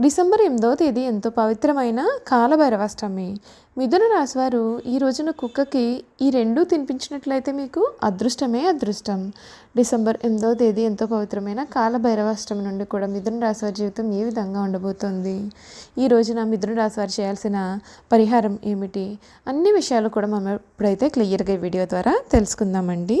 December ఎనిమిదవ తేదీ ఎంతో పవిత్రమైన కాలభైరవాష్టమి. మిథున రాశివారు ఈ రోజున కుక్కకి ఈ రెండూ తినిపించినట్లయితే మీకు అదృష్టమే అదృష్టం. డిసెంబర్ ఎనిమిదవ తేదీ ఎంతో పవిత్రమైన కాలభైరవాష్టమి నుండి కూడా మిథున రాశివారి జీవితం ఏ విధంగా ఉండబోతోంది? ఈ రోజున మిథున రాశివారు చేయాల్సిన పరిహారం ఏమిటి? అన్ని విషయాలు కూడా మనం ఇప్పుడైతే క్లియర్గా ఈ వీడియో ద్వారా తెలుసుకుందామండి.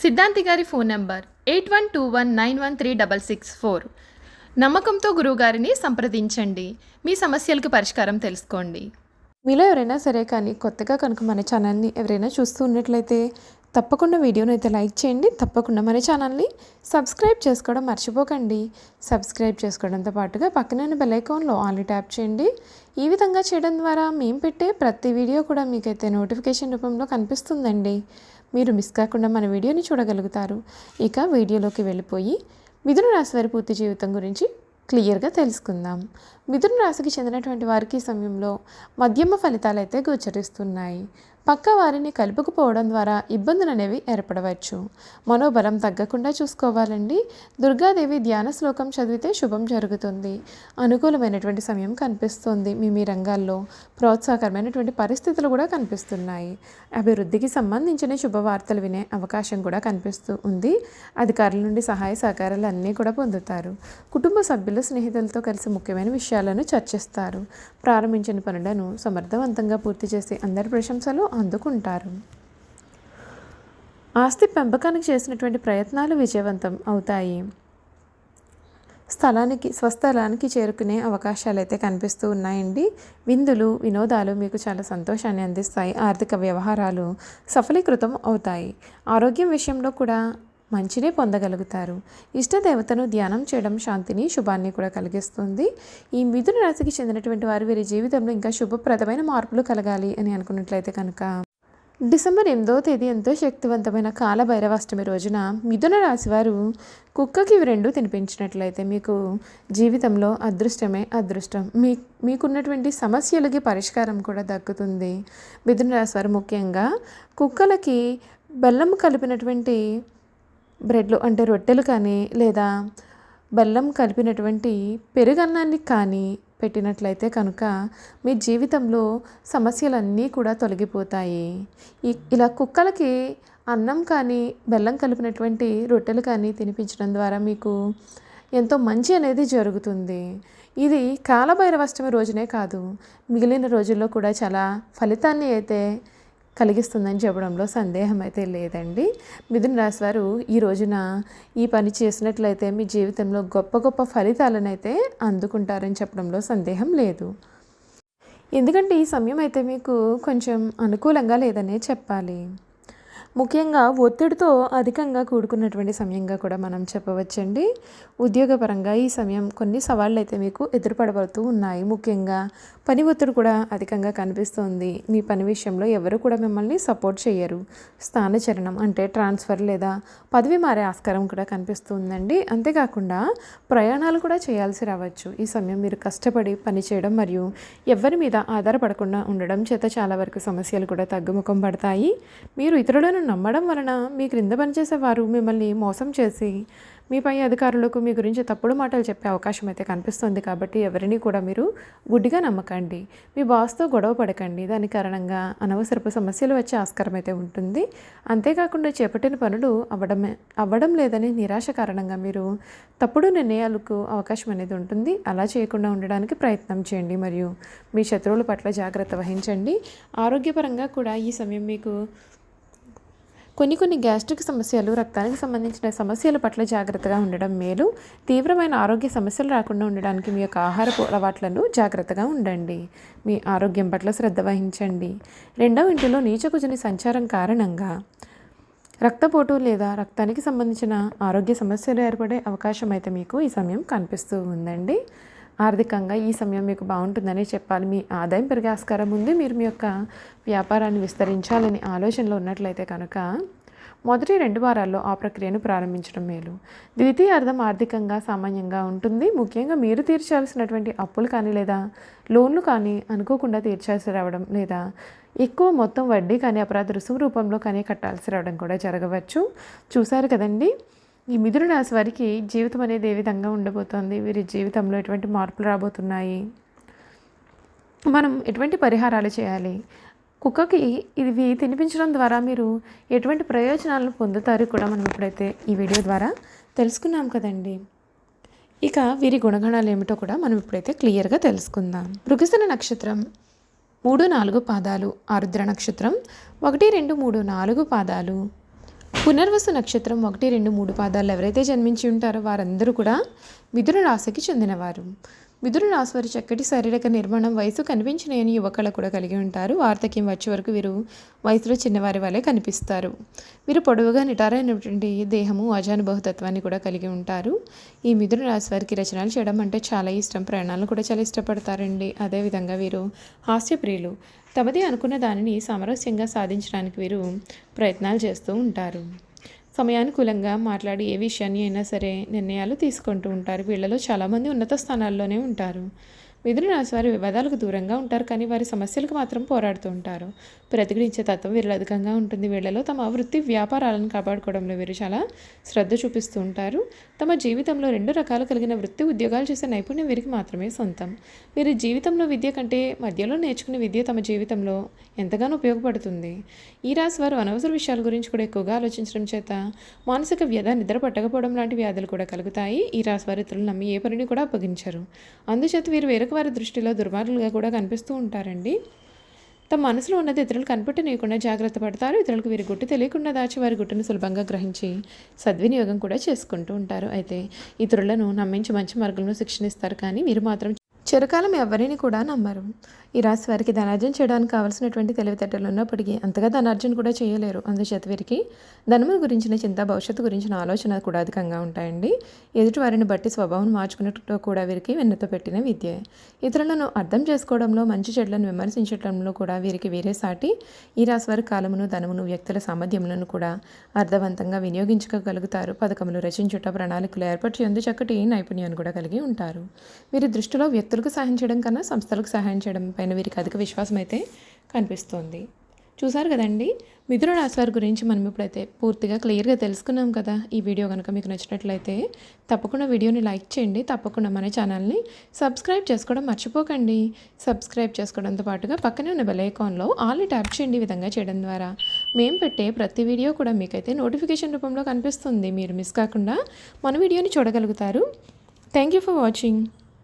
సిద్ధాంతి గారి phone number eight one two one nine one three double six four. నమ్మకంతో గురువుగారిని సంప్రదించండి. మీ సమస్యలకు పరిష్కారం తెలుసుకోండి. మీలో ఎవరైనా సరే కానీ కొత్తగా కనుక మన ఛానల్ని ఎవరైనా చూస్తూ ఉన్నట్లయితే తప్పకుండా వీడియోని అయితే లైక్ చేయండి. తప్పకుండా మన ఛానల్ని సబ్స్క్రైబ్ చేసుకోవడం మర్చిపోకండి. సబ్స్క్రైబ్ చేసుకోవడంతో పాటుగా పక్కన బెల్ ఐకాన్లో ఆల్ ట్యాప్ చేయండి. ఈ విధంగా చేయడం ద్వారా మేము పెట్టే ప్రతి వీడియో కూడా మీకైతే నోటిఫికేషన్ రూపంలో కనిపిస్తుందండి. మీరు మిస్ కాకుండా మన వీడియోని చూడగలుగుతారు. ఇక వీడియోలోకి వెళ్ళిపోయి మిథున రాశి వారి పూర్తి జీవితం గురించి క్లియర్గా తెలుసుకుందాం. మిథున రాశికి చెందినటువంటి వారికి సమయంలో మధ్యమ ఫలితాలు అయితే గోచరిస్తున్నాయి. పక్క వారిని కలుపుకుపోవడం ద్వారా ఇబ్బందులు అనేవి ఏర్పడవచ్చు. మనోబలం తగ్గకుండా చూసుకోవాలండి. దుర్గాదేవి ధ్యాన శ్లోకం చదివితే శుభం జరుగుతుంది. అనుకూలమైనటువంటి సమయం కనిపిస్తుంది మీ మీ రంగాల్లో. ప్రోత్సాహకరమైనటువంటి పరిస్థితులు కూడా కనిపిస్తున్నాయి. అభివృద్ధికి సంబంధించిన శుభవార్తలు వినే అవకాశం కూడా కనిపిస్తూ ఉంది. అధికారుల నుండి సహాయ సహకారాలు అన్నీ కూడా పొందుతారు. కుటుంబ సభ్యులు స్నేహితులతో కలిసి ముఖ్యమైన విషయాలను చర్చిస్తారు. ప్రారంభించిన పనులను సమర్థవంతంగా పూర్తి చేసి అందరి ప్రశంసలు అందుకుంటారు. ఆస్తి పెంపకానికి చేసినటువంటి ప్రయత్నాలు విజయవంతం అవుతాయి. స్థలానికి స్వస్థలానికి చేరుకునే అవకాశాలు అయితే కనిపిస్తూ ఉన్నాయండి. విందులు వినోదాలు మీకు చాలా సంతోషాన్ని అందిస్తాయి. ఆర్థిక వ్యవహారాలు సఫలీకృతం అవుతాయి. ఆరోగ్యం విషయంలో కూడా మంచినే పొందగలుగుతారు. ఇష్టదేవతను ధ్యానం చేయడం శాంతిని శుభాన్ని కూడా కలిగిస్తుంది. ఈ మిథున రాశికి చెందినటువంటి వారు వీరి జీవితంలో ఇంకా శుభప్రదమైన మార్పులు కలగాలి అని అనుకున్నట్లయితే కనుక డిసెంబర్ ఎనిమిదో తేదీ ఎంతో శక్తివంతమైన కాల భైరవాష్టమి రోజున మిథున రాశి వారు కుక్కకి ఇవి రెండు తినిపించినట్లయితే మీకు జీవితంలో అదృష్టమే అదృష్టం. మీ మీకున్నటువంటి సమస్యలకి పరిష్కారం కూడా దక్కుతుంది. మిథున రాశి వారు ముఖ్యంగా కుక్కలకి బెల్లం కలిపినటువంటి బ్రెడ్లు అంటే రొట్టెలు కానీ లేదా బెల్లం కలిపినటువంటి పెరుగన్నాన్ని కానీ పెట్టినట్లయితే కనుక మీ జీవితంలో సమస్యలన్నీ కూడా తొలగిపోతాయి. ఇలా కుక్కలకి అన్నం కానీ బెల్లం కలిపినటువంటి రొట్టెలు కానీ తినిపించడం ద్వారా మీకు ఎంతో మంచి అనేది జరుగుతుంది. ఇది కాలభైరవాష్టమి రోజునే కాదు మిగిలిన రోజుల్లో కూడా చాలా ఫలితాన్ని అయితే కలిగిస్తుందని చెప్పడంలో సందేహం అయితే లేదండి. మిథున రాశి వారు ఈ రోజున ఈ పని చేసినట్లయితే మీ జీవితంలో గొప్ప గొప్ప ఫలితాలను అయితే అందుకుంటారని చెప్పడంలో సందేహం లేదు. ఎందుకంటే ఈ సమయం అయితే మీకు కొంచెం అనుకూలంగా లేదనే చెప్పాలి. ముఖ్యంగా ఒత్తిడితో అధికంగా కూడుకున్నటువంటి సమయంగా కూడా మనం చెప్పవచ్చండి. ఉద్యోగపరంగా ఈ సమయం కొన్ని సవాళ్ళు అయితే మీకు ఎదురుపడబడుతూ ఉన్నాయి. ముఖ్యంగా పని ఒత్తిడి కూడా అధికంగా కనిపిస్తుంది. మీ పని విషయంలో ఎవరు కూడా మిమ్మల్ని సపోర్ట్ చేయరు స్థానచరణం అంటే ట్రాన్స్ఫర్ లేదా పదవి మారే ఆస్కారం కూడా కనిపిస్తుందండి. అంతేకాకుండా ప్రయాణాలు కూడా చేయాల్సి రావచ్చు. ఈ సమయం మీరు కష్టపడి పని చేయడం మరియు ఎవరి మీద ఆధారపడకుండా ఉండడం చేత చాలా వరకు సమస్యలు కూడా తగ్గుముఖం పడతాయి. మీరు ఇతరులను నమ్మడం వలన మీ క్రింద పనిచేసే వారు మిమ్మల్ని మోసం చేసి మీ పై అధికారులకు మీ గురించి తప్పుడు మాటలు చెప్పే అవకాశం అయితే కనిపిస్తుంది కాబట్టి ఎవరిని కూడా మీరు గుడ్డిగా నమ్మకండి. మీ బాస్తో గొడవ పడకండి. దాని కారణంగా అనవసరపు సమస్యలు వచ్చే ఆస్కారం అయితే ఉంటుంది. అంతేకాకుండా చేపట్టిన పనులు అవ్వడమే అవ్వడం లేదని నిరాశ కారణంగా మీరు తప్పుడు నిర్ణయాలకు అవకాశం అనేది ఉంటుంది. అలా చేయకుండా ఉండడానికి ప్రయత్నం చేయండి. మరియు మీ శత్రువుల పట్ల జాగ్రత్త వహించండి. ఆరోగ్యపరంగా కూడా ఈ సమయం మీకు కొన్ని కొన్ని గ్యాస్ట్రిక్ సమస్యలు రక్తానికి సంబంధించిన సమస్యల పట్ల జాగ్రత్తగా ఉండడం మేలు. తీవ్రమైన ఆరోగ్య సమస్యలు రాకుండా ఉండడానికి మీ యొక్క ఆహారపు అలవాట్లను జాగ్రత్తగా ఉండండి. మీ ఆరోగ్యం పట్ల శ్రద్ధ వహించండి. రెండవ ఇంటిలో నీచకుజని సంచారం కారణంగా రక్తపోటు లేదా రక్తానికి సంబంధించిన ఆరోగ్య సమస్యలు ఏర్పడే అవకాశం అయితే మీకు ఈ సమయం కనిపిస్తూ ఉందండి. ఆర్థికంగా ఈ సమయం మీకు బాగుంటుందని చెప్పాలి. మీ ఆదాయం పెరిగే ఆస్కారం ఉంది. మీరు మీ యొక్క వ్యాపారాన్ని విస్తరించాలని ఆలోచనలో ఉన్నట్లయితే కనుక మొదటి రెండు వారాల్లో ఆ ప్రక్రియను ప్రారంభించడం మేలు. ద్వితీయ అర్థం ఆర్థికంగా సామాన్యంగా ఉంటుంది. ముఖ్యంగా మీరు తీర్చాల్సినటువంటి అప్పులు కానీ లేదా లోన్లు కానీ అనుకోకుండా తీర్చాల్సి రావడం లేదా ఎక్కువ మొత్తం వడ్డీ కానీ అపరాధ రుసుము రూపంలో కానీ కట్టాల్సి రావడం కూడా జరగవచ్చు. చూశారు కదండి? ఈ మిథున రాశి వారికి జీవితం అనేది ఏ విధంగా ఉండబోతోంది? వీరి జీవితంలో ఎటువంటి మార్పులు రాబోతున్నాయి? మనం ఎటువంటి పరిహారాలు చేయాలి? కుక్కకి ఇవి తినిపించడం ద్వారా మీరు ఎటువంటి ప్రయోజనాలను పొందుతారు కూడా మనం ఇప్పుడైతే ఈ వీడియో ద్వారా తెలుసుకున్నాం కదండి. ఇక వీరి గుణగణాలు ఏమిటో కూడా మనం ఇప్పుడైతే క్లియర్గా తెలుసుకుందాం. మృగసన నక్షత్రం మూడు నాలుగు పాదాలు ఆరుద్ర నక్షత్రం ఒకటి రెండు మూడు నాలుగు పాదాలు. పునర్వసు నక్షత్రం ఒకటి రెండు మూడు పాదాలు ఎవరైతే జన్మించి ఉంటారో వారందరూ కూడా మిథున రాశికి చెందినవారు. మిథున రాశి వారి చక్కటి శారీరక నిర్మాణం వయసు కనిపించలేని యువకళ కూడా కలిగి ఉంటారు. వార్ధక్యం వచ్చే వరకు వీరు వయసులో చిన్నవారి వలె కనిపిస్తారు. వీరు పొడవుగా నిటారైనటువంటి దేహము అజానుభవతత్వాన్ని కూడా కలిగి ఉంటారు. ఈ మిథున రాశివారికి రచనలు చేయడం అంటే చాలా ఇష్టం. ప్రయాణాలను కూడా చాలా ఇష్టపడతారండి. అదేవిధంగా వీరు హాస్యప్రియులు. తమది అనుకున్న దానిని సామరస్యంగా సాధించడానికి వీరు ప్రయత్నాలు చేస్తూ ఉంటారు. సమయానుకూలంగా మాట్లాడి ఏ విషయాన్ని అయినా సరే నిర్ణయాలు తీసుకుంటూ ఉంటారు. వీళ్ళలో చాలామంది ఉన్నత స్థానాల్లోనే ఉంటారు. మిథున రాశి వారి వివాదాలకు దూరంగా ఉంటారు కానీ వారి సమస్యలకు మాత్రం పోరాడుతూ ఉంటారు. ప్రతిఘటించే తత్వం వీరిలో అధికంగా ఉంటుంది. వీళ్ళలో తమ వృత్తి వ్యాపారాలను కాపాడుకోవడంలో వీరు చాలా శ్రద్ధ చూపిస్తూ ఉంటారు. తమ జీవితంలో రెండు రకాలు కలిగిన వృత్తి ఉద్యోగాలు చేసే నైపుణ్యం వీరికి మాత్రమే సొంతం. వీరి జీవితంలో విద్య కంటే మధ్యలో నేర్చుకునే విద్య తమ జీవితంలో ఎంతగానో ఉపయోగపడుతుంది. ఈ రాశి వారు అనవసర విషయాల గురించి కూడా ఎక్కువగా ఆలోచించడం చేత మానసిక వ్యధ నిద్ర పట్టకపోవడం లాంటి వ్యాధులు కూడా కలుగుతాయి. ఈ రాశి వారి ఇతరులు నమ్మి ఏ పనిని కూడా అప్పగించరు. అందుచేత వీరు వేరే ఎదుటి వారి దృష్టిలో దుర్మార్గులుగా కూడా కనిపిస్తూ ఉంటారండి. తమ మనసులో ఉన్నది ఇతరులకు కనిపెట్టనీయకుండా జాగ్రత్త పడతారు. ఇతరులకు వీరి గుట్టు తెలియకుండా దాచి వారి గుట్టును సులభంగా గ్రహించి సద్వినియోగం కూడా చేసుకుంటూ ఉంటారు. అయితే ఇతరులను నమ్మించి మంచి మార్గంలో శిక్షణ ఇస్తారు కానీ వీరు మాత్రం చిరకాలం ఎవరిని కూడా నమ్మరు. ఈ రాశి వారికి ధనార్జన చేయడానికి కావాల్సినటువంటి తెలివితేటలు ఉన్నప్పటికీ అంతగా ధనార్జన కూడా చేయలేరు. అందుచేత వీరికి ధనముల గురించిన చింత భవిష్యత్తు గురించిన ఆలోచన కూడా అధికంగా ఉంటాయండి. ఎదుటి వారిని బట్టి స్వభావం మార్చుకున్నట్టు కూడా వీరికి వెన్నతో పెట్టిన విద్య. ఇతరులను అర్థం చేసుకోవడంలో మంచి చెడ్లను విమర్శించడంలో కూడా వీరికి వేరే సాటి. ఈ రాశి వారి కాలమును ధనమును వ్యక్తుల సామర్థ్యములను కూడా అర్థవంతంగా వినియోగించుకోగలుగుతారు పథకములు రచించుట ప్రణాళికలు ఏర్పరిచేందు చక్కటి నైపుణ్యాన్ని కూడా కలిగి ఉంటారు. వీరి దృష్టిలో వ్యక్తులు వ్యక్తులకు సహాయం చేయడం కన్నా సంస్థలకు సహాయం చేయడం పైన వీరికి అధిక విశ్వాసం అయితే కనిపిస్తోంది. చూసారు కదండి? మిథున రాశి వారి గురించి మనం ఇప్పుడైతే పూర్తిగా క్లియర్గా తెలుసుకున్నాం కదా. ఈ వీడియో కనుక మీకు నచ్చినట్లయితే తప్పకుండా వీడియోని లైక్ చేయండి. తప్పకుండా మన ఛానల్ని సబ్స్క్రైబ్ చేసుకోవడం మర్చిపోకండి. సబ్స్క్రైబ్ చేసుకోవడంతో పాటుగా పక్కనే ఉన్న బెల్ ఐకాన్లో ఆల్ ట్యాప్ చేయండి విధంగా చేయడం ద్వారా. మేము పెట్టే ప్రతి వీడియో కూడా మీకైతే నోటిఫికేషన్ రూపంలో కనిపిస్తుంది. మీరు మిస్ కాకుండా మన వీడియోని చూడగలుగుతారు. Thank you for watching.